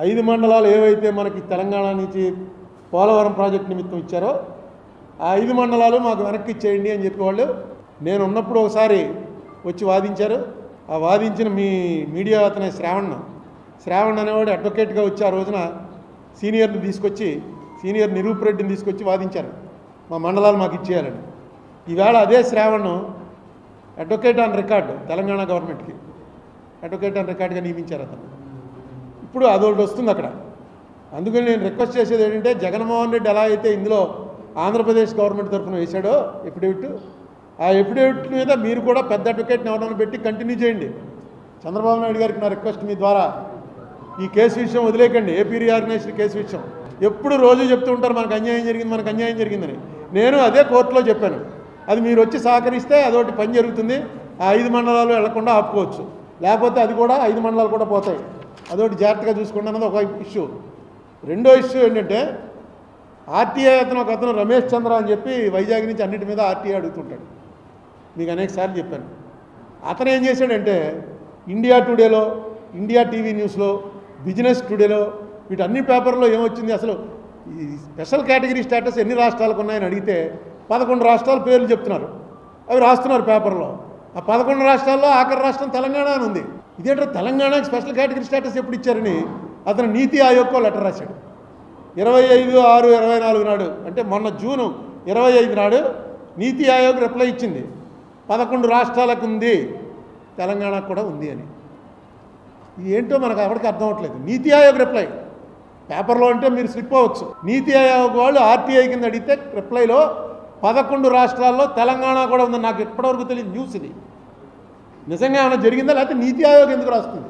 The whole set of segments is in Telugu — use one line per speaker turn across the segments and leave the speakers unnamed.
ఐదు మండలాలు ఏవైతే మనకి తెలంగాణ నుంచి పోలవరం ప్రాజెక్ట్ నిమిత్తం ఇచ్చారో ఆ ఐదు మండలాలు మాకు వెనక్కి ఇచ్చేయండి అని చెప్పేవాళ్ళు నేను ఉన్నప్పుడు ఒకసారి వచ్చి వాదించారు. ఆ వాదించిన మీ మీడియా అతనే శ్రావణ్. శ్రావణ్ అనేవాడు అడ్వకేట్గా వచ్చి ఆ రోజున సీనియర్ని తీసుకొచ్చి సీనియర్ నిరూప్ రెడ్డిని తీసుకొచ్చి వాదించారు. మా మండలాలు మాకు ఇచ్చేయాలని. ఈవేళ అదే Shravan advocate on record Telangana గవర్నమెంట్కి అడ్వకేట్ ఆన్ రికార్డుగా నియమించారు అతను. ఇప్పుడు అదొకటి వస్తుంది అక్కడ. అందుకని నేను రిక్వెస్ట్ చేసేది ఏంటంటే జగన్మోహన్ రెడ్డి ఎలా అయితే ఇందులో ఆంధ్రప్రదేశ్ గవర్నమెంట్ తరఫున వేశాడో ఎఫిడేవిట్ ఆ ఎఫిడేవిట్ మీద మీరు కూడా పెద్ద అడ్వకేట్ని ఎవరైనా పెట్టి కంటిన్యూ చేయండి. చంద్రబాబు నాయుడు గారికి నా రిక్వెస్ట్ మీ ద్వారా. ఈ కేసు విషయం వదిలేకండి. ఏపీ రీఆర్గనైజేషన్ కేసు విషయం. ఎప్పుడు రోజు చెప్తూ ఉంటారు మనకు అన్యాయం జరిగింది మనకు అన్యాయం జరిగిందని. నేను అదే కోర్టులో చెప్పాను. అది మీరు వచ్చి సహకరిస్తే అదొకటి పని జరుగుతుంది. ఆ ఐదు మండలాలు వెళ్ళకుండా ఆపుకోవచ్చు. లేకపోతే అది కూడా ఐదు మండలాలు కూడా పోతాయి. అదొకటి జాగ్రత్తగా చూసుకోండి అన్నది ఒక ఇష్యూ. రెండో ఇష్యూ ఏంటంటే ఆర్టీఐ అతను ఒక అతను రమేష్ చంద్ర అని చెప్పి వైజాగ్ నుంచి అన్నిటి మీద ఆర్టీఐ అడుగుతుంటాడు. మీకు అనేక సార్లు చెప్పాను. అతను ఏం చేశాడంటే ఇండియా టుడేలో ఇండియా టీవీ న్యూస్లో బిజినెస్ టుడేలో వీటన్ని పేపర్లో ఏమొచ్చింది అసలు? ఈ స్పెషల్ కేటగిరీ స్టేటస్ ఎన్ని రాష్ట్రాలకు ఉన్నాయని అడిగితే పదకొండు రాష్ట్రాల పేర్లు చెప్తున్నారు. అవి రాస్తున్నారు పేపర్లో. ఆ పదకొండు రాష్ట్రాల్లో ఆఖరి రాష్ట్రం తెలంగాణ అని ఉంది. ఇదేంటో తెలంగాణకి స్పెషల్ కేటగిరీ స్టేటస్ ఎప్పుడు ఇచ్చారని అతను నీతి ఆయోగ్కో లెటర్ రాశాడు. ఇరవై ఐదు ఆరు ఇరవై నాలుగు నాడు అంటే మొన్న జూను ఇరవై ఐదు నాడు నీతి ఆయోగ్ రిప్లై ఇచ్చింది. పదకొండు రాష్ట్రాలకు ఉంది తెలంగాణకు కూడా ఉంది అని. ఏంటో మనకు ఎవరికి అర్థం అవ్వట్లేదు నీతి ఆయోగ్ రిప్లై. పేపర్లో అంటే మీరు స్లిప్ అవ్వచ్చు. నీతి ఆయోగ్ వాళ్ళు ఆర్టీఐ కింద అడిగితే రిప్లైలో పదకొండు రాష్ట్రాల్లో తెలంగాణ కూడా ఉంది నాకు ఇప్పటివరకు తెలియదు న్యూస్ ఇది. నిజంగా ఏమైనా జరిగిందా? లేకపోతే నీతి ఆయోగ్ ఎందుకు రాస్తుంది?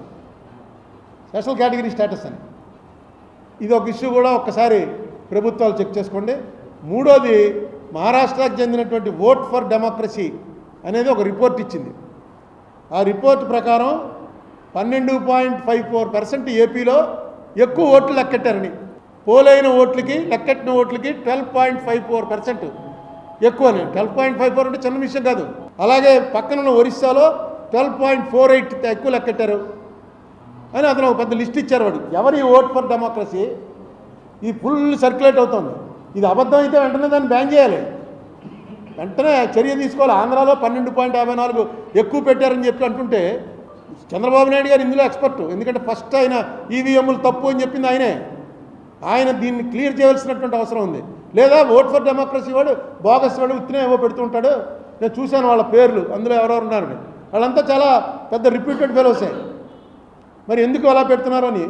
స్పెషల్ కేటగిరీ స్టేటస్ అని. ఇది ఒక ఇష్యూ కూడా ఒక్కసారి ప్రభుత్వాలు చెక్ చేసుకోండి. మూడోది మహారాష్ట్రకు చెందినటువంటి ఓట్ ఫర్ డెమోక్రసీ అనేది ఒక రిపోర్ట్ ఇచ్చింది. ఆ రిపోర్ట్ ప్రకారం పన్నెండు పాయింట్ ఫైవ్ ఫోర్ పర్సెంట్ ఏపీలో ఎక్కువ ఓట్లు లెక్కెట్టారని. పోలైన ఓట్లకి లెక్కెట్టిన ఓట్లకి twelve point five four percent ఎక్కువని ట్వెల్వ్ పాయింట్ ఫైవ్ ఫోర్ అంటే చిన్న విషయం కాదు. అలాగే పక్కనున్న ఒరిస్సాలో ట్వెల్వ్ పాయింట్ ఫోర్ ఎయిట్ ఎక్కువ లెక్కెట్టారు అని అతను ఒక పెద్ద లిస్ట్ ఇచ్చారు వాడు. ఎవరి ఓట్ ఫర్ డెమోక్రసీ ఇది ఫుల్ సర్క్యులేట్ అవుతుంది. ఇది అబద్ధం అయితే వెంటనే దాన్ని బ్యాన్ చేయాలి. వెంటనే చర్య తీసుకోవాలి. ఆంధ్రాలో పన్నెండు పాయింట్ యాభై నాలుగు ఎక్కువ పెట్టారని చెప్పి అంటుంటే చంద్రబాబు నాయుడు గారు ఇందులో ఎక్స్పర్ట్ ఎందుకంటే ఫస్ట్ ఆయన ఈవీఎంలు తప్పు అని చెప్పింది ఆయనే. ఆయన దీన్ని క్లియర్ చేయవలసినటువంటి అవసరం ఉంది. లేదా ఓట్ ఫర్ డెమోక్రసీ వాడు బోగస్ వాడు ఉత్తినే ఏవో పెడుతుంటాడు నేను చూశాను వాళ్ళ పేర్లు. అందులో ఎవరెవరు ఉన్నారని. వాళ్ళంతా చాలా పెద్ద రిప్యూటెడ్ ఫెలోసే మరి ఎందుకు అలా పెడుతున్నారు అని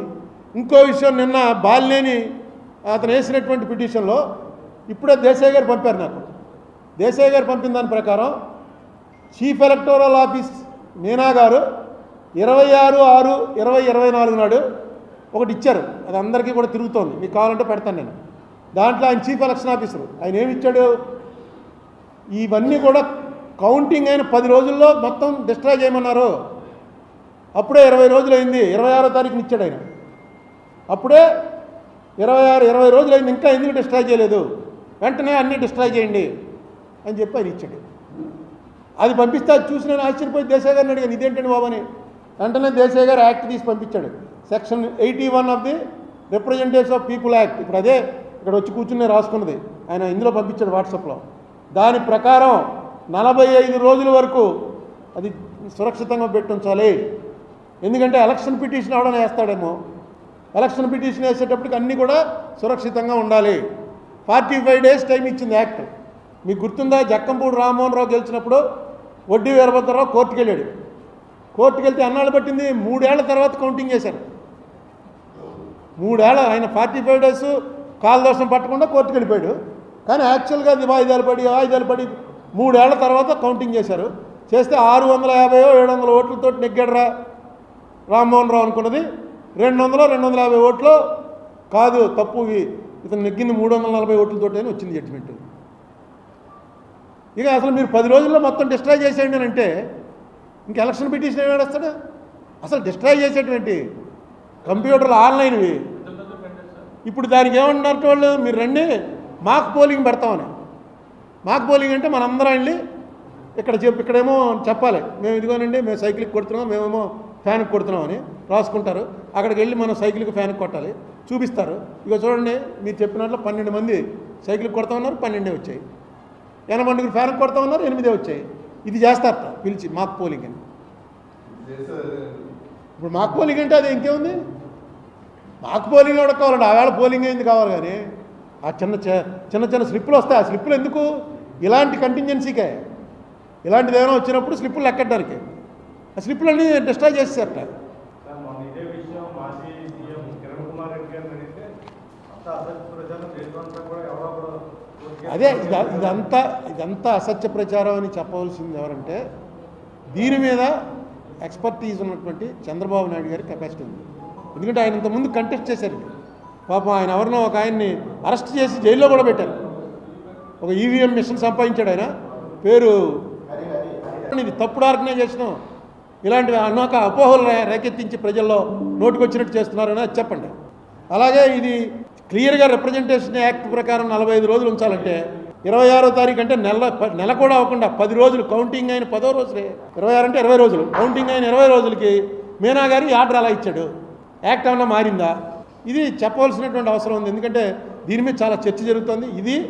ఇంకో విషయం నిన్న బాలినేని అతను వేసినటువంటి పిటిషన్లో ఇప్పుడే దేశాయ్ గారు పంపారు నాకు. దేశాయ్ గారు పంపిన దాని ప్రకారం చీఫ్ ఎలక్టోరల్ ఆఫీస్ మీనా గారు ఇరవై ఆరు ఆరు ఇరవై ఇరవై నాలుగు నాడు ఒకటి ఇచ్చారు. అది అందరికీ కూడా తిరుగుతోంది. మీకు కావాలంటే పెడతాను నేను. దాంట్లో ఆయన చీఫ్ ఎలక్షన్ ఆఫీసర్. ఆయన ఏమి ఇచ్చాడు? ఇవన్నీ కూడా కౌంటింగ్ అయిన పది రోజుల్లో మొత్తం డిస్ట్రాయ్ చేయమన్నారు. అప్పుడే ఇరవై రోజులు అయింది ఇరవై ఆరో తారీఖున ఇచ్చాడు ఆయన. అప్పుడే ఇరవై ఆరు ఇరవై రోజులు అయింది ఇంకా ఎందుకు డిస్ట్రాయ్ చేయలేదు? వెంటనే అన్నీ డిస్ట్రాయ్ చేయండి అని చెప్పి ఆయన ఇచ్చాడు. అది పంపిస్తే అది చూసి నేను ఆశ్చర్యపోయి దేశాయ్ గారిని అడిగాను ఇదేంటండి బాబు అని. వెంటనే దేశాయ్ గారు యాక్ట్ తీసి పంపించాడు. Section eighty one of the representatives of people act. ఇప్పుడు అదే ఇక్కడ వచ్చి కూర్చుని రాసుకున్నది. ఆయన ఇందులో పంపించాడు వాట్సాప్లో. దాని ప్రకారం నలభై ఐదు రోజుల వరకు అది సురక్షితంగా పెట్టించాలి. ఎందుకంటే ఎలక్షన్ పిటిషన్ ఎవడన్నా వేస్తాడేమో. ఎలక్షన్ పిటిషన్ వేసేటప్పటికి అన్నీ కూడా సురక్షితంగా ఉండాలి. ఫార్టీ ఫైవ్ డేస్ టైం ఇచ్చింది యాక్ట్. మీకు గుర్తుందా? జక్కంపూడి రామ్మోహన్ రావు గెలిచినప్పుడు వడ్డీ వీరభద్రరావు కోర్టుకు వెళ్ళాడు. కోర్టుకు వెళ్తే అన్నాళ్ళు పట్టింది? మూడేళ్ళ తర్వాత కౌంటింగ్ చేశారు. మూడేళ్ళ ఆయన ఫార్టీ ఫైవ్ డేస్ కాలదోషం పట్టకుండా కోర్టుకు వెళ్ళిపోయాడు. కానీ యాక్చువల్గా అది వాయిదాలు పడి వాయిదాలు పడి మూడేళ్ళ తర్వాత కౌంటింగ్ చేశారు. చేస్తే ఆరు వందల యాభైయో ఏడు వందల ఓట్లతో నెగ్గాడరా రామ్మోహన్ రావు అనుకున్నది. రెండు వందలు రెండు వందల యాభై ఓట్లు కాదు తప్పు. ఇతను నెగ్గింది మూడు వందల నలభై ఓట్లతో అని వచ్చింది జడ్జిమెంట్ ఇక అసలు మీరు పది రోజుల్లో మొత్తం డిస్ట్రాయ్ చేసేయండి అని అంటే ఇంక ఎలక్షన్ పిటిషన్ ఏమి వేస్తాడు అసలు డిస్ట్రాయ్ చేసేటువంటి కంప్యూటర్లు ఆన్లైన్వి ఇప్పుడు దానికి ఏమంటున్నారు వాళ్ళు? మీరు రండి మాక్ పోలింగ్ పెడతామని. మాక్ పోలింగ్ అంటే మనందరం వెళ్ళి ఇక్కడ చెప్పి ఇక్కడేమో చెప్పాలి. మేము ఇదిగోనండి మేము సైకిల్కి కొడుతున్నాం మేమేమో ఫ్యాన్ కొడుతున్నామని రాసుకుంటారు. అక్కడికి వెళ్ళి మనం సైకిల్కి ఫ్యాన్ కొట్టాలి. చూపిస్తారు. ఇక చూడండి మీరు చెప్పినట్లు పన్నెండు మంది సైకిల్ కొడతా ఉన్నారు పన్నెండే వచ్చాయి. ఎనభై మందికి ఫ్యాన్ కొడతా ఉన్నారు ఎనిమిదే వచ్చాయి. ఇది చేస్తారట పిలిచి మాక్ పోలింగ్ అని. ఇప్పుడు మాక్ పోలింగ్ అంటే అది ఇంకేముంది? మాకు పోలింగ్ కూడా కావాలండి. ఆవేళ పోలింగ్ అయింది కావాలి కానీ. ఆ చిన్న చిన్న చిన్న స్లిప్పులు వస్తాయి. ఆ స్లిప్పులు ఎందుకు? ఇలాంటి కంటింజెన్సీకే ఇలాంటిది ఏమైనా వచ్చినప్పుడు స్లిప్పులు లెక్కడానికి ఆ స్లిప్పులన్నీ డిస్ట్రాయ్ చేసేసారట అదే ఇది ఇదంతా ఇదంతా అసత్య ప్రచారం అని చెప్పవలసింది ఎవరంటే దీని మీద ఎక్స్పర్టీజ్ ఉన్నటువంటి చంద్రబాబు నాయుడు గారి కెపాసిటీ ఉంది. ఎందుకంటే ఆయన ఇంతకుముందు కంటెస్ట్ చేశారు పాపం ఆయన ఎవరినో ఒక ఆయన్ని అరెస్ట్ చేసి జైల్లో కూడా పెట్టారు. ఒక ఈవీఎం మిషన్ సంపాదించాడు ఆయన. పేరు ఇది తప్పుడు ఆర్గనైజేషన్. ఇలాంటివి అన్నొక అపోహలు రేకెత్తించి ప్రజల్లో నోటుకొచ్చినట్టు చేస్తున్నారని అది చెప్పండి. అలాగే ఇది క్లియర్గా రిప్రజెంటేషన్ యాక్ట్ ప్రకారం నలభై ఐదు రోజులు ఉంచాలంటే ఇరవై ఆరో తారీఖు అంటే నెల ప- నెల కూడా అవ్వకుండా పది రోజులు కౌంటింగ్ అయిన పదో రోజులే ఇరవై ఆరు అంటే ఇరవై రోజులు. కౌంటింగ్ అయిన ఇరవై రోజులకి మీనా గారు ఆర్డర్ అలా ఇచ్చాడు. యాక్ట్ ఏమన్నా మారిందా? ఇది చెప్పవలసినటువంటి అవసరం ఉంది. ఎందుకంటే దీని మీద చాలా చర్చ జరుగుతుంది. ఇది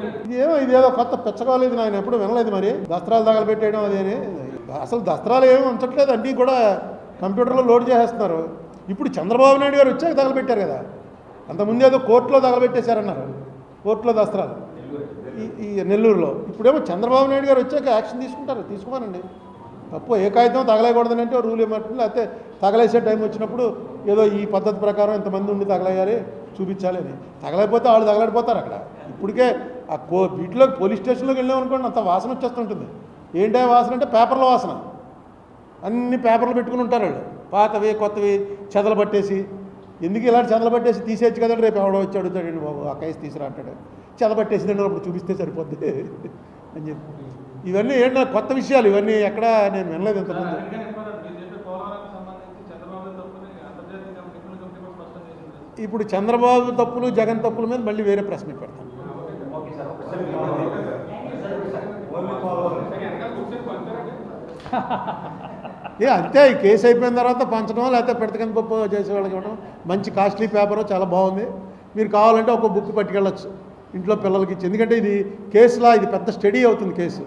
ఇది ఏమో ఇదేదో కొత్త పెచ్చకోలేదు ఆయన ఎప్పుడు వినలేదు మరి. దస్త్రాలు తగలబెట్టేయడం అదేని. అసలు దస్త్రాలు ఏమీ ఉంచట్లేదు అన్నీ కూడా కంప్యూటర్లో లోడ్ చేసేస్తున్నారు. ఇప్పుడు చంద్రబాబు నాయుడు గారు వచ్చాక తగలబెట్టారు కదా. అంతకుముందు ఏదో కోర్టులో తగలబెట్టేశారన్నారు. కోర్టులో దస్త్రాలు. ఈ నెల్లూరులో. ఇప్పుడేమో చంద్రబాబు నాయుడు గారు వచ్చాక యాక్షన్ తీసుకుంటారు. తీసుకోమనండి తప్పు ఏ కాగితం తగలేయకూడదని అంటే రూల్ ఏమంటుంది? లేకపోతే తగలేసే టైం వచ్చినప్పుడు ఏదో ఈ పద్ధతి ప్రకారం ఇంతమంది ఉండి తగలేయాలి చూపించాలి అని. తగలేకపోతే వాళ్ళు తగలడిపోతారు అక్కడ. ఇప్పటికే ఆ కో వీటిలో పోలీస్ స్టేషన్లోకి వెళ్ళాం అనుకోండి అంత వాసన వచ్చేస్తుంటుంది. ఏంటి వాసన అంటే పేపర్ల వాసన. అన్ని పేపర్లు పెట్టుకుని ఉంటారు వాళ్ళు. పాతవి కొత్తవి చెదలు పట్టేసి. ఎందుకు ఇలాంటి చెదలు పట్టేసి తీసేయచ్చు కదా రేపు ఎవడో వచ్చి అడుగుతాడండి బాబు ఆ కేసు తీసుకురా అంటాడు. చెద అప్పుడు చూపిస్తే సరిపోద్ది. అని చెప్పి. ఇవన్నీ ఏంటో కొత్త విషయాలు. ఇవన్నీ ఎక్కడ నేను వినలేదు ఇంతకుముందు ఇప్పుడు చంద్రబాబు తప్పులు జగన్ తప్పుల మీద మళ్ళీ వేరే మీట్ పెడతాను
ఓన్లీ పోలవరం
ఏ అంతే కేసు అయిపోయిన తర్వాత పంచడం లేకపోతే పెడతకని పప్పు చేసేవాళ్ళకి ఇవ్వడం మంచి కాస్ట్లీ పేపర్ చాలా బాగుంది. మీరు కావాలంటే ఒక బుక్ పట్టుకెళ్ళచ్చు. ఇంట్లో పిల్లలకి ఇచ్చి. ఎందుకంటే ఇది కేసులా ఇది పెద్ద స్టడీ అవుతుంది కేసు